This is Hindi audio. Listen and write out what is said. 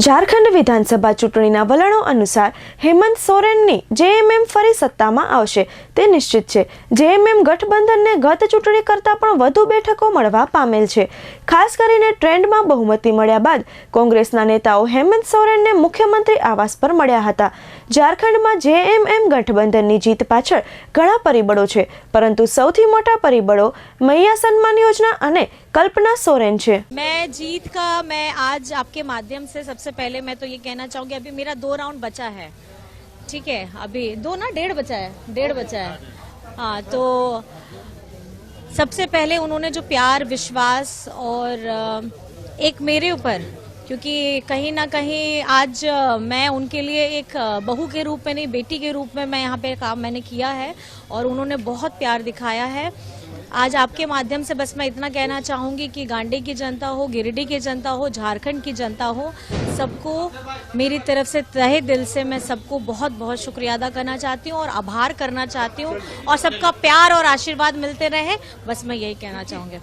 ઝારખંડ વિધાનસભા ચૂંટણીના વલણો અનુસાર હેમંત સોરેનની જેએમએમ ફરી સત્તામાં આવશે. તે નિશ્ચિત છે. જેએમએમ ગઠબંધનને ગત ચૂંટણી કરતાં પણ વધુ બેઠકો મળવા પામેલ છે. ખાસ કરીને ટ્રેન્ડમાં બહુમતી મળ્યા બાદ કોંગ્રેસના નેતાઓ હેમંત સોરેનને મુખ્યમંત્રી આવાસ પર મળ્યા હતા. ઝારખંડમાં જેએમએમ ગઠબંધનની જીત પાછળ ઘણા પરિબળો છે, પરંતુ સૌથી મોટા પરિબળો મૈયા સન્માન યોજના અને કલ્પના સોરેન છે. મેં જીત કા મેં આજ આપકે માધ્યમ સે सबसे पहले मैं तो ये कहना चाहूँगी, अभी मेरा दो राउंड बचा है। ठीक है, अभी दो ना, डेढ़ बचा है, डेढ़ बचा है। हाँ तो सबसे पहले उन्होंने जो प्यार, विश्वास और एक मेरे ऊपर, क्योंकि कहीं ना कहीं आज मैं उनके लिए एक बहू के रूप में नहीं, बेटी के रूप में मैं यहाँ पे काम मैंने किया है और उन्होंने बहुत प्यार दिखाया है। आज आपके माध्यम से बस मैं इतना कहना चाहूँगी कि गांडी की जनता हो, गिरिडीह की जनता हो, झारखंड की जनता हो, सबको मेरी तरफ़ से तहे दिल से मैं सबको बहुत बहुत शुक्रिया अदा करना चाहती हूँ और आभार करना चाहती हूँ और सबका प्यार और आशीर्वाद मिलते रहे। बस मैं यही कहना चाहूँगी।